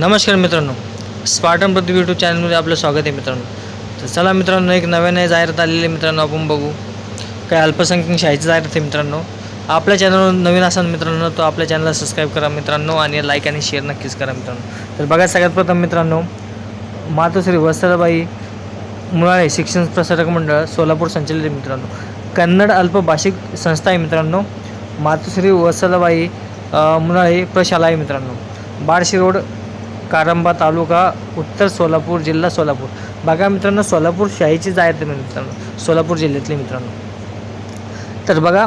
नमस्कार मित्रांनो स्पार्टन पृथ्वी यूट्यूब चॅनलमध्ये आपलं स्वागत आहे मित्रांनो. तर चला मित्रांनो एक नव्याने जाहिरात आलेली मित्रांनो आपण बघू. काही अल्पसंख्याक शाळेची जाहिरात आहे मित्रांनो. आपल्या चॅनलवर नवीन असाल मित्रांनो तो आपल्या चॅनलला सबस्क्राईब करा मित्रांनो आणि लाईक आणि शेअर नक्कीच करा मित्रांनो. तर बघा सगळ्यात प्रथम मित्रांनो मातोश्री वस्त्रबाई मुळाळे शिक्षण प्रसारक मंडळ सोलापूर संचलित मित्रांनो. कन्नड अल्पभाषिक संस्था आहे मित्रांनो. मातोश्री वसलबाई मुळाळे प्रशाला आहे मित्रांनो. बार्शी रोड कारंबा तालुका उत्तर सोलापूर जिल्हा सोलापूर. बघा मित्रांनो सोलापूर शाळेची जाहिरात आहे मित्रांनो सोलापूर जिल्ह्यातले मित्रांनो. तर बघा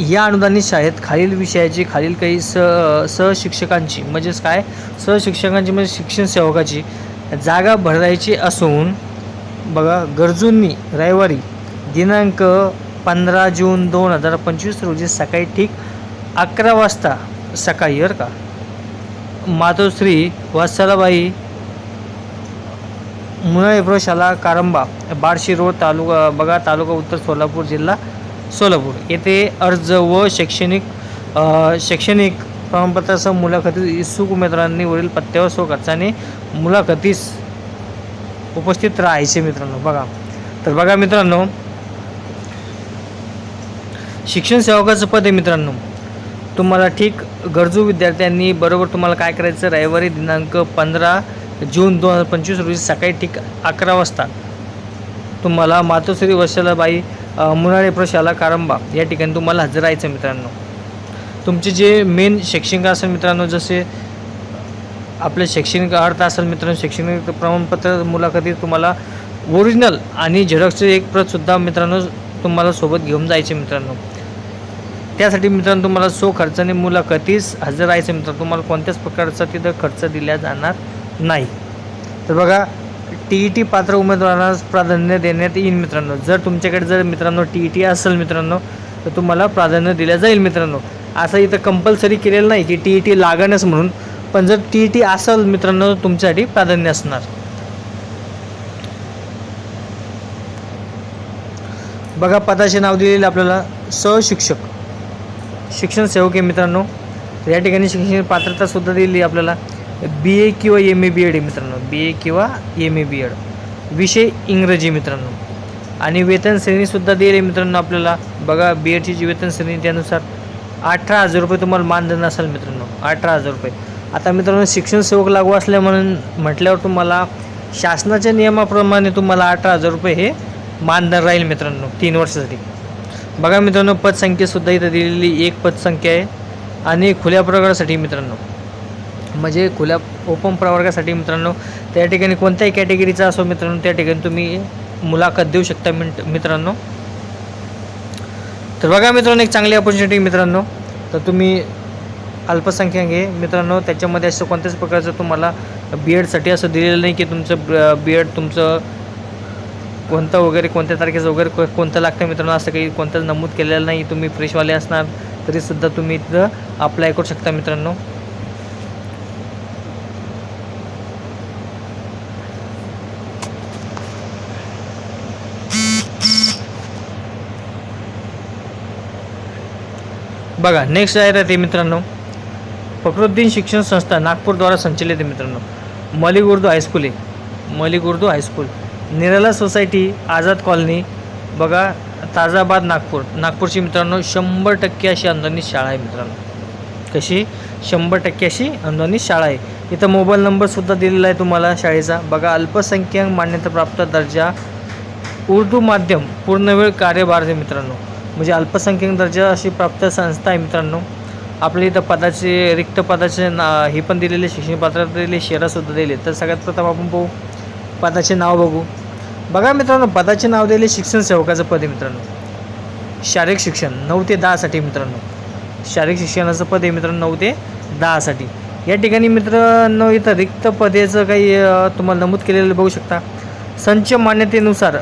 या अनुदानित शाळेत खालील विषयाची खालील काही स सहशिक्षकांची म्हणजेच काय? सहशिक्षकांची म्हणजे शिक्षण सेवकाची जागा भरायची असून बघा गरजूंनी रविवारी दिनांक पंधरा जून दोन हजार पंचवीस रोजी सकाळी ठीक अकरा वाजता सकाळी बरं का मातोश्री वत्सलाबाई मुळा शाला कारंबा बार्शी रोड तालुका बघा तालुका उत्तर सोलापूर जिल्हा सोलापूर. येथे अर्ज व शैक्षणिक शैक्षणिक प्रमाणपत्रासह मुलाखतीस इच्छुक उमेदवारांनी वरील पत्त्यावर स्वखर्चाने मुलाखतीस उपस्थित राहायचे मित्रांनो बघा. तर बघा मित्रांनो शिक्षण सेवकाचं पद आहे मित्रांनो. तुम्हाला ठीक गरजू विद्यार्थ्यांनी बरोबर तुम्हाला काय करायचं? रविवारी दिनांक पंधरा जून दोन हजार पंचवीस रोजी सकाळी ठीक अकरा वाजता तुम्हाला मातोश्री वशलाबाई मुनाळे प्रशाला कारंबा या ठिकाणी तुम्हाला हजर राहायचं मित्रांनो. तुमचे जे मेन शैक्षणिक असेल मित्रांनो जसे आपले शैक्षणिक अर्थ असेल मित्रांनो शैक्षणिक प्रमाणपत्र मुलाखतीत तुम्हाला ओरिजिनल आणि झेरॉक्सचे एक प्रतसुद्धा मित्रांनो तुम्हाला सोबत घेऊन जायचे मित्रांनो. त्यासाठी मित्रांनो तुम्हाला सो खर्चाने मुलाखतीस हजर राहायचं मित्रांनो. तुम्हाला कोणत्याच प्रकारचा तिथं खर्च दिला जाणार नाही. तर बघा टी ई टी पात्र उमेदवारांना प्राधान्य देण्यात येईल मित्रांनो. जर तुमच्याकडे जर मित्रांनो टी ई टी असेल मित्रांनो तर तुम्हाला प्राधान्य दिलं जाईल मित्रांनो. असं इथं कंपल्सरी केलेलं नाही की टी ई टी लागणच म्हणून. पण जर टी ई टी असेल मित्रांनो तुमच्यासाठी प्राधान्य असणार. बघा पदाचे नाव दिलेलं आपल्याला सहशिक्षक शिक्षण सेवक आहे मित्रांनो. तर या ठिकाणी शिक्षण पात्रतासुद्धा दिली आपल्याला. बी ए किंवा एम ए बी एड आहे मित्रांनो. बी ए किंवा एम ए बी एड विषय इंग्रजी मित्रांनो. आणि वेतन श्रेणीसुद्धा दिली आहे मित्रांनो आपल्याला. बघा बी एडची जी वेतन श्रेणी त्यानुसार अठरा हजार रुपये तुम्हाला मानधन असेल मित्रांनो. अठरा हजार रुपये. आता मित्रांनो शिक्षण सेवक लागू असल्या म्हणून म्हटल्यावर तुम्हाला शासनाच्या नियमाप्रमाणे तुम्हाला अठरा हजार रुपये हे मानधन राहील मित्रांनो तीन वर्षासाठी. बघा मित्रांनो पदसंख्येसुद्धा इथं दिलेली एक पदसंख्या आहे. आणि खुल्या प्रवर्गासाठी मित्रांनो म्हणजे खुल्या ओपन प्रवर्गासाठी मित्रांनो त्या ठिकाणी कोणत्याही कॅटेगरीचा असो मित्रांनो त्या ठिकाणी तुम्ही मुलाखत देऊ शकता मिंट मित्रांनो. तर बघा मित्रांनो एक चांगली ऑपॉर्च्युनिटी मित्रांनो. तर तुम्ही अल्पसंख्याक आहे मित्रांनो त्याच्यामध्ये असं कोणत्याच प्रकारचं तुम्हाला बी एडसाठी असं दिलेलं नाही की तुमचं बी एड तुमचं कोणतं वगैरे कोणत्या तारखेचं वगैरे को- कोणतं लागतं मित्रांनो? असं काही कोणतं नमूद केलेलं नाही. तुम्ही फ्रेशवाले असणार तरीसुद्धा तुम्ही इथं अप्लाय करू शकता मित्रांनो. बघा नेक्स्ट आहे ते मित्रांनो. फखरुद्दीन शिक्षण संस्था नागपूरद्वारा संचलित आहे मित्रांनो. मलिक उर्दू हायस्कूल आहे. Malik Urdu high school. Nirala society Azad colony बघा ताजाबाद नागपूर. नागपूरची मित्रांनो शंभर टक्के अशी अनुदानित शाळा आहे मित्रांनो. कशी? शंभर टक्के अशी अनुदानित शाळा आहे. इथं मोबाईल नंबरसुद्धा दिलेला आहे तुम्हाला शाळेचा. बघा अल्पसंख्याक मान्यताप्राप्त दर्जा उर्दू माध्यम पूर्णवेळ कार्यभार आहे मित्रांनो. म्हणजे अल्पसंख्याक दर्जा अशी प्राप्त संस्था आहे मित्रांनो. आपल्या इथं पदाचे रिक्त पदाचे ना हे पण दिलेले शिक्षण पात्रता दिले शेरासुद्धा दिले तर सगळ्यात प्रथम आपण पाहू. पदाचे नाव बघू. बघा मित्रांनो पदाचे नाव दिले शिक्षण सेवकाचं पद आहे मित्रांनो. शारीरिक शिक्षण नऊ ते दहासाठी मित्रांनो. शारीरिक शिक्षणाचं पद आहे मित्रांनो नऊ ते दहासाठी या ठिकाणी मित्रांनो इथं रिक्त पदेचं काही तुम्हाला नमूद केलेलं बघू शकता. संच मान्यतेनुसार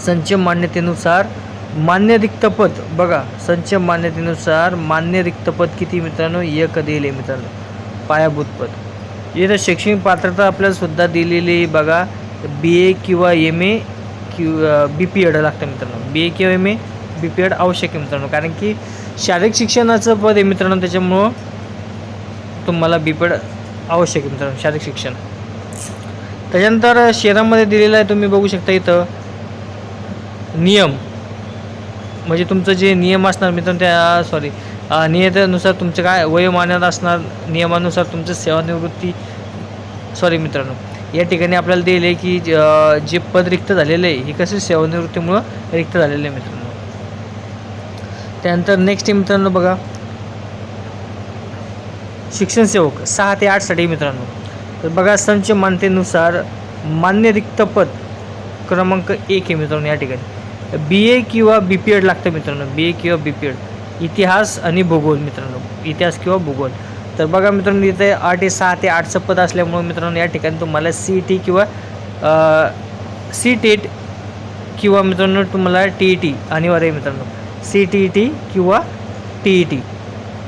संच मान्यतेनुसार मान्य रिक्त पद बघा. संच मान्यतेनुसार मान्य रिक्त पद किती मित्रांनो? एक दिले मित्रांनो. पायाभूत पद. इथं शैक्षणिक पात्रता आपल्याला सुद्धा दिलेली बघा बी ए किंवा एम ए किंवा बी पी एड लागतं मित्रांनो. बी ए किंवा M A B P Ed आवश्यक आहे मित्रांनो. कारण की शारीरिक शिक्षणाचं पद आहे मित्रांनो त्याच्यामुळं तुम्हाला बी पी एड आवश्यक आहे मित्रांनो शारीरिक शिक्षण. त्याच्यानंतर शहरामध्ये दिलेलं आहे तुम्ही बघू शकता इथं. नियम. म्हणजे तुमचं जे नियम असणार मित्रांनो त्या सॉरी नियतेनुसार तुमचं काय वयोमानात असणार नियमानुसार तुमचं सेवानिवृत्ती सॉरी मित्रांनो या ठिकाणी आपल्याला दिले की जे पद रिक्त झालेलं आहे हे कसं सेवानिवृत्तीमुळं रिक्त झालेलं आहे मित्रांनो. त्यानंतर नेक्स्ट मित्रांनो बघा. शिक्षण सेवक सहा ते आठसाठी मित्रांनो. तर बघा संच मान्यतेनुसार मान्य रिक्त पद क्रमांक एक आहे मित्रांनो या ठिकाणी. बी ए किंवा बी पी एड लागतं मित्रांनो बी ए किंवा बी पी एड इतिहास आणि भूगोल मित्रांनो. इतिहास किंवा भूगोल. तर बघा मित्रांनो इथे आठ ते सहा ते आठचं पद असल्यामुळे मित्रांनो या ठिकाणी तुम्हाला सी टी किंवा सी टेट किंवा मित्रांनो तुम्हाला टी ई टी अनिवार्य मित्रांनो. सी टी ई टी किंवा टी ई टी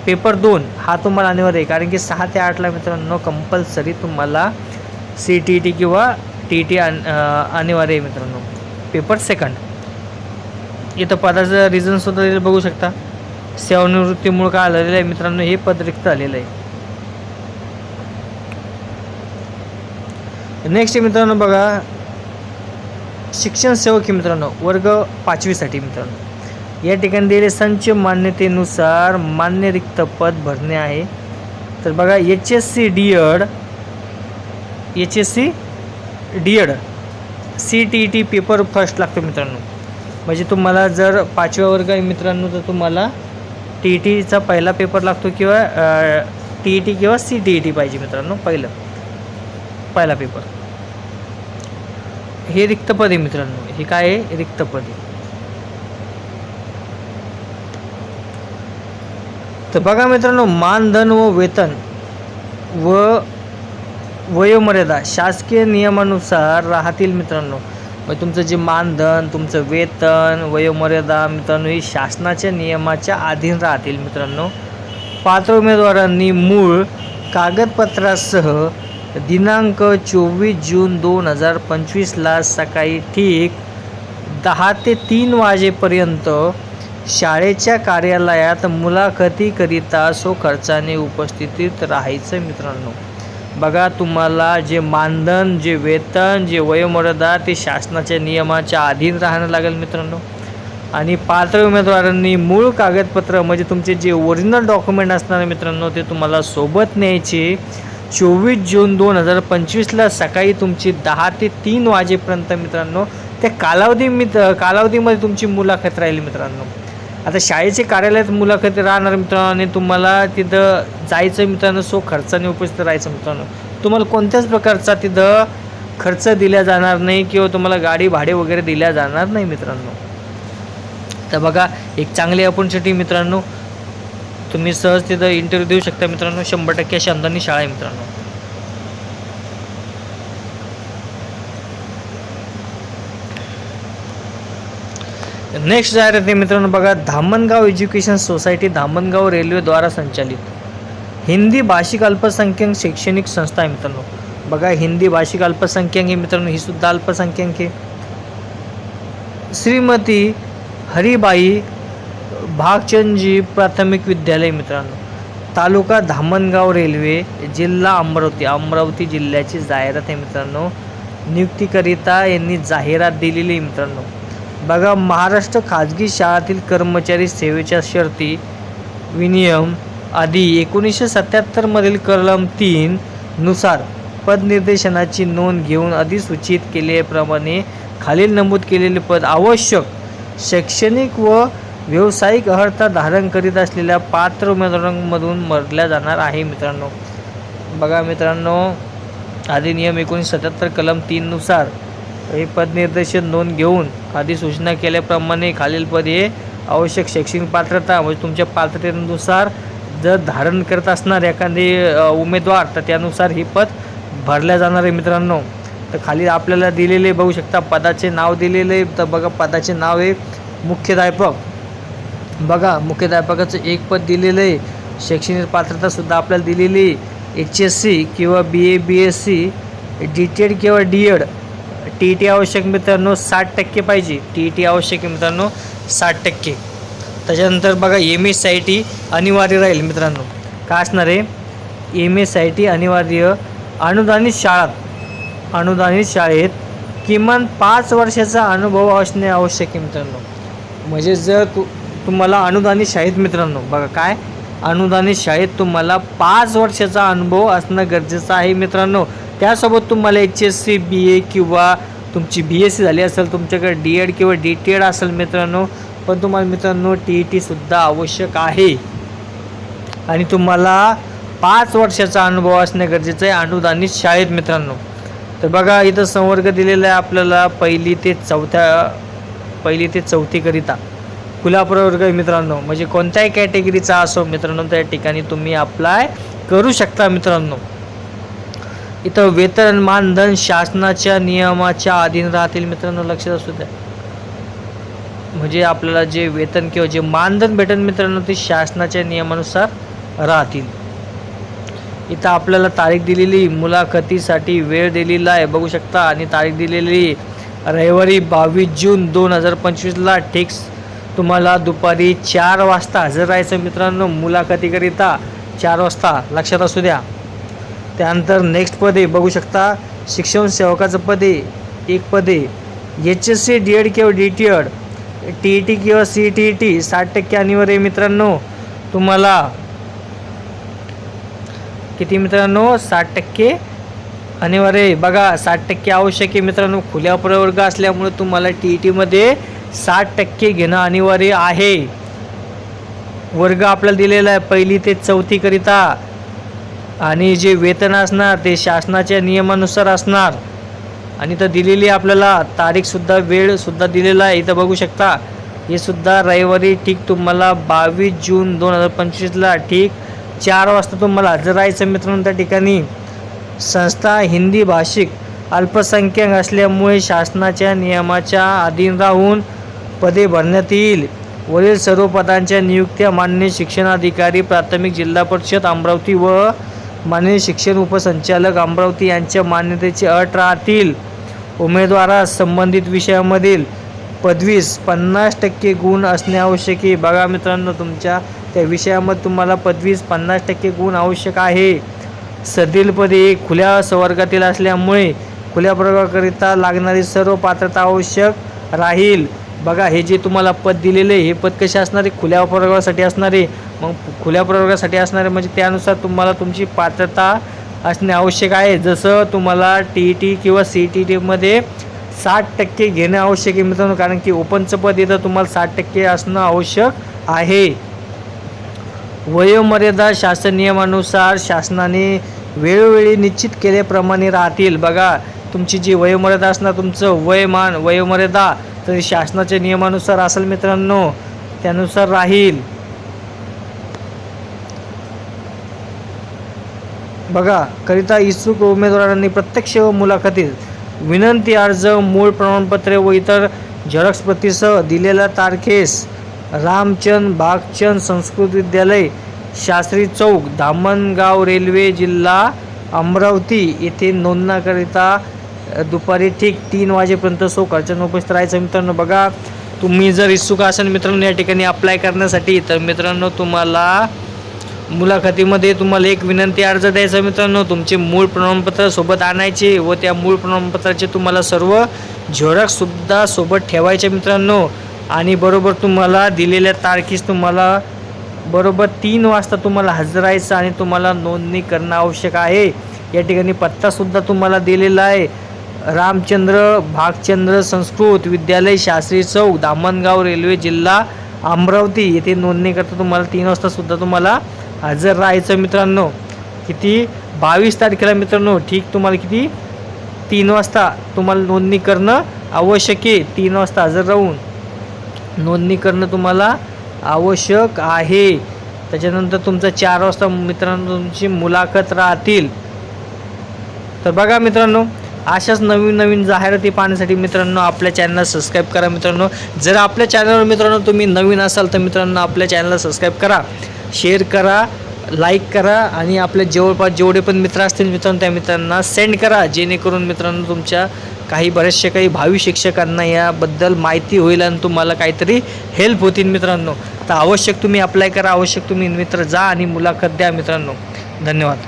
पेपर दोन हा तुम्हाला अनिवार्य आहे कारण की सहा ते आठला मित्रांनो कंपल्सरी तुम्हाला सी टी ई टी किंवा टी ई टी अनिवार्य आहे मित्रांनो. पेपर सेकंड इथं पदाचं रिझन्स होतं बघू शकता. सेवानिवृत्तीमुळे काय आलेलं आहे? मित्रांनो हे पद रिक्त आलेलं आहे. नेक्स्ट मित्रांनो बघा. शिक्षण सेवक मित्रांनो वर्ग पाचवीसाठी मित्रांनो. या ठिकाणी दिलेले संच मान्यतेनुसार मान्य रिक्त पद भरणे आहे. तर बघा H S C D Ed H S C D Ed C T T paper first लागतो मित्रांनो. म्हणजे तुम्हाला जर पाचव्या वर्ग आहे मित्रांनो तर तुम्हाला टी ई टीचा पहिला पेपर लागतो किंवा टी ई टी किंवा सी टी ई टी पाहिजे मित्रांनो पहिलं. पहिला पेपर. हे रिक्तपद आहे मित्रांनो. हे काय आहे? रिक्तपद आहे. तर बघा मित्रांनो मानधन व वेतन व वयोमर्यादा शासकीय नियमानुसार राहतील मित्रांनो. मग तुमचं जे मानधन तुमचं वेतन वयोमर्यादा मित्रांनो ही शासनाच्या नियमाच्या अधीन राहतील मित्रांनो. पात्र उमेदवारांनी मूळ कागदपत्रासह दिनांक चोवीस जून दोन हजार पंचवीसला सकाळी ठीक दहा ते तीन वाजेपर्यंत शाळेच्या कार्यालयात मुलाखतीकरिता सो खर्चाने उपस्थितीत राहायचं मित्रांनो. बघा तुम्हाला जे मानधन जे वेतन जे वयोमर्यादा ते शासनाच्या नियमाच्या अधीन राहणं लागेल मित्रांनो. आणि पात्र उमेदवारांनी मूळ कागदपत्र म्हणजे तुमचे जे ओरिजिनल डॉक्युमेंट असणार मित्रांनो ते तुम्हाला सोबत न्यायचे. चोवीस जून दोन हजार पंचवीसला सकाळी तुमची दहा ते तीन वाजेपर्यंत मित्रांनो त्या कालावधी मित कालावधीमध्ये तुमची मुलाखत राहील मित्रांनो. आता शाळेचे कार्यालयात मुलाखत राहणार मित्रांनो आणि तुम्हाला तिथं जायचं मित्रांनो सो खर्चाने उपस्थित राहायचं मित्रांनो. तुम्हाला कोणत्याच प्रकारचा तिथं खर्च दिला जाणार नाही किंवा तुम्हाला गाडी भाडे वगैरे दिल्या जाणार नाही मित्रांनो. तर बघा एक चांगली अपॉर्च्युनिटी मित्रांनो. तुम्ही सहज तिथं इंटरव्ह्यू देऊ शकता मित्रांनो. शंभर टक्के अशी अंदानी शाळा आहे मित्रांनो. नेक्स्ट जाहिरात आहे मित्रांनो बघा धामणगाव एज्युकेशन सोसायटी धामणगाव रेल्वेद्वारा संचालित. हिंदी भाषिक अल्पसंख्याक शैक्षणिक संस्था आहे मित्रांनो. बघा हिंदी भाषिक अल्पसंख्याक आहे मित्रांनो ही सुद्धा अल्पसंख्याक आहे. श्रीमती हरिबाई भागचंदजी प्राथमिक विद्यालय मित्रांनो. तालुका धामणगाव रेल्वे जिल्हा अमरावती. अमरावती जिल्ह्याची जाहिरात आहे मित्रांनो. नियुक्तीकरिता यांनी जाहिरात दिलेली आहे मित्रांनो. बघा महाराष्ट्र खाजगी शाळातील कर्मचारी सेवेच्या शर्ती विनियम आधी एकोणीसशे सत्याहत्तरमधील कलम तीननुसार पदनिर्देशनाची नोंद घेऊन अधिसूचित केल्याप्रमाणे खालील नमूद केलेले पद आवश्यक. शैक्षणिक व व्यावसायिक अर्हता धारण करीत असलेल्या पात्र उमेदवारांमधून मरल्या जाणार आहे मित्रांनो. बघा मित्रांनो अधिनियम एकोणीसशे सत्याहत्तर कलम तीननुसार हे पदनिर्देशन नोंद घेऊन आधी सूचना केल्याप्रमाणे खालील पद हे आवश्यक शैक्षणिक पात्रता म्हणजे तुमच्या पात्रतेनुसार जर धारण करत असणार एखादे उमेदवार तर त्यानुसार हे पद भरल्या जाणार आहे मित्रांनो. तर खाली आपल्याला दिलेले बघू शकता पदाचे नाव दिलेले. तर बघा पदाचे नाव आहे मुख्याध्यापक. बघा मुख्याध्यापकाचं एक पद दिलेलं आहे. शैक्षणिक पात्रतासुद्धा आपल्याला दिलेली एच एस सी किंवा B A B S C D T Ed किंवा D Ed T E T आवश्यक मित्रांनो साठ टक्के पाहिजे. टी ई टी आवश्यक मित्रांनो साठ टक्के. त्याच्यानंतर बघा एम एस आय टी अनिवार्य राहील मित्रांनो. काय असणार आहे? एम एस आय टी अनिवार्य अनुदानित शाळात अनुदानित शाळेत किमान पाच वर्षाचा अनुभव असणे आवश्यक आहे मित्रांनो. म्हणजे जर तू तुम्हाला अनुदानित शाळेत मित्रांनो बघा काय? अनुदानित शाळेत तुम्हाला पाच वर्षाचा अनुभव असणं गरजेचं आहे मित्रांनो. त्यासोबत तुम्हाला H S C B A किंवा तुमची बी एस सी झाली असेल तुमच्याकडे डी एड किंवा डी टी एड असेल मित्रांनो पण तुम्हाला मित्रांनो टी ई टीसुद्धा आवश्यक आहे. आणि तुम्हाला पाच वर्षाचा अनुभव असणे गरजेचं आहे अनुदानित शाळेत मित्रांनो. तर बघा इथं संवर्ग दिलेला आहे आपल्याला पहिली ते चौथ्या पहिली ते चौथीकरिता खुला प्रवर्ग मित्रांनो. म्हणजे कोणत्याही कॅटेगरीचा असो मित्रांनो त्या ठिकाणी तुम्ही अप्लाय करू शकता मित्रांनो. इथं वेतन मानधन शासनाच्या नियमाच्या अधीन राहतील मित्रांनो लक्षात असू द्या. म्हणजे आपल्याला जे वेतन किंवा जे मानधन भेटेल मित्रांनो ते शासनाच्या नियमानुसार राहतील. इथं आपल्याला तारीख दिलेली मुलाखतीसाठी वेळ दिलेला आहे बघू शकता. आणि तारीख दिलेली रविवारी बावीस जून दोन हजार पंचवीसला. ठीक तुम्हाला दुपारी चार वाजता हजर राहायचं मित्रांनो मुलाखतीकरिता चार वाजता. लक्षात असू द्या. त्यानंतर नेक्स्ट पदे बघू शकता. शिक्षण सेवकाचं पदे एक पदे. H S C D Ed किंवा D T Ed T E T किंवा सी टी ई टी साठ टक्के अनिवार्य मित्रांनो. तुम्हाला किती मित्रांनो? साठ टक्के अनिवार्य आहे. बघा साठ टक्के आवश्यक आहे मित्रांनो. खुल्या प्रवर्ग असल्यामुळे तुम्हाला टी ई टीमध्ये साठ टक्के घेणं अनिवार्य आहे. वर्ग आपल्याला दिलेला आहे. पहिली ते चौथीकरिता आणि जे वेतन असणार ते शासनाच्या नियमानुसार असणार. आणि इथं दिलेली आपल्याला तारीखसुद्धा वेळसुद्धा दिलेला आहे. इथं बघू शकता हे सुद्धा रविवारी ठीक तुम्हाला बावीस जून दोन हजार पंचवीसला ठीक चार वाजता तुम्हाला हजर राहायचं मित्रांनो त्या ठिकाणी. संस्था हिंदी भाषिक अल्पसंख्याक असल्यामुळे शासनाच्या नियमाच्या अधीन राहून पदे भरण्यात येईल. वरील सर्व पदांच्या नियुक्त्या मान्य शिक्षणाधिकारी प्राथमिक जिल्हा परिषद अमरावती व माननीय शिक्षण उपसंचालक अमरावती यांच्या मान्यतेची अट राहतील. उमेदवारास संबंधित विषयामधील पदवीस पन्नास टक्के गुण असणे आवश्यक आहे. बघा मित्रांनो तुमच्या त्या विषयामध्ये तुम्हाला पदवीस पन्नास टक्के गुण आवश्यक आहे. सदील पदे खुल्या संवर्गातील असल्यामुळे खुल्या प्रवर्गाकरिता लागणारी सर्व पात्रता आवश्यक राहील. बघा हे जे तुम्हाला पद दिलेले आहे, हे पद कसे असणारे खुल्या प्रवर्गासाठी असणारे मग खुल्या प्रवर्गासाठी असणारे म्हणजे त्यानुसार तुम्हाला तुमची पात्रता असणे आवश्यक आहे. जसं तुम्हाला टी ई टी किंवा सी टी टीमध्ये साठ टक्के घेणं आवश्यक आहे मित्रांनो कारण की ओपनचं पद येतं तुम्हाला साठ टक्के असणं आवश्यक आहे. वयोमर्यादा शासन नियमानुसार शासनाने वेळोवेळी निश्चित केल्याप्रमाणे राहतील. बघा तुमची जी वयोमर्यादा असणार तुमचं वयमान वयोमर्यादा तर शासनाच्या नियमानुसार असेल मित्रांनो त्यानुसार राहील. बघा करिता इच्छुक उमेदवारांनी प्रत्यक्ष व मुलाखतीत विनंती अर्ज मूळ प्रमाणपत्रे व इतर झेरॉक्स प्रतीसह दिलेल्या तारखेस रामचंद भागचंद संस्कृत विद्यालय शास्त्री चौक धामणगाव रेल्वे जिल्हा अमरावती येथे नोंदण्याकरिता दुपारी ठीक तीन वाजेपर्यंत सो खर्चानं उपस्थित राहायचं मित्रांनो बघा तुम्ही जर इच्छुक असाल मित्रांनो या ठिकाणी अप्लाय करण्यासाठी तर मित्रांनो तुम्हाला मुलाखतीमध्ये तुम्हाला एक विनंती अर्ज द्यायचा मित्रांनो. तुमचे मूळ प्रमाणपत्र सोबत आणायचे व त्या मूळ प्रमाणपत्राचे तुम्हाला सर्व झेरॉक्ससुद्धा सोबत ठेवायचे मित्रांनो. आणि बरोबर तुम्हाला दिलेल्या तारखेस तुम्हाला बरोबर तीन वाजता तुम्हाला हजर राहायचं आणि तुम्हाला नोंदणी करणं आवश्यक आहे. या ठिकाणी पत्तासुद्धा तुम्हाला दिलेला आहे. रामचंद्र भागचंद्र संस्कृत विद्यालय शास्त्री चौक दामणगाव रेल्वे जिल्हा अमरावती. येथे नोंदणी करता तुम्हाला तीन वाजतासुद्धा तुम्हाला हजर राहायचं मित्रांनो. किती? बावीस तारखेला मित्रांनो ठीक तुम्हाला किती? तीन वाजता तुम्हाला नोंदणी करणं आवश्यक आहे. तीन वाजता हजर राहून नोंदणी करणं तुम्हाला आवश्यक आहे. त्याच्यानंतर तुमचं चार वाजता मित्रांनो तुमची मुलाखत राहतील. तर बघा मित्रांनो अशाच नवीन नवीन जाहिराती पाहण्यासाठी मित्रांनो आपल्या चॅनलला सबस्क्राईब करा मित्रांनो. जर आपल्या चॅनलवर मित्रांनो तुम्ही नवीन असाल तर मित्रांनो आपल्या चॅनलला सबस्क्राईब करा. शेअर करा लाईक करा आणि आपल्या जवळपास जेवढे पण मित्र असतील मित्रांनो त्या मित्रांना सेंड करा. जेणेकरून मित्रांनो तुमच्या काही बऱ्याचशा काही भावी शिक्षकांना याबद्दल माहिती होईल आणि तुम्हाला काहीतरी हेल्प होतील मित्रांनो. तर आवश्यक तुम्ही अप्लाय करा आवश्यक तुम्ही मित्र जा आणि मुलाखत द्या मित्रांनो. धन्यवाद.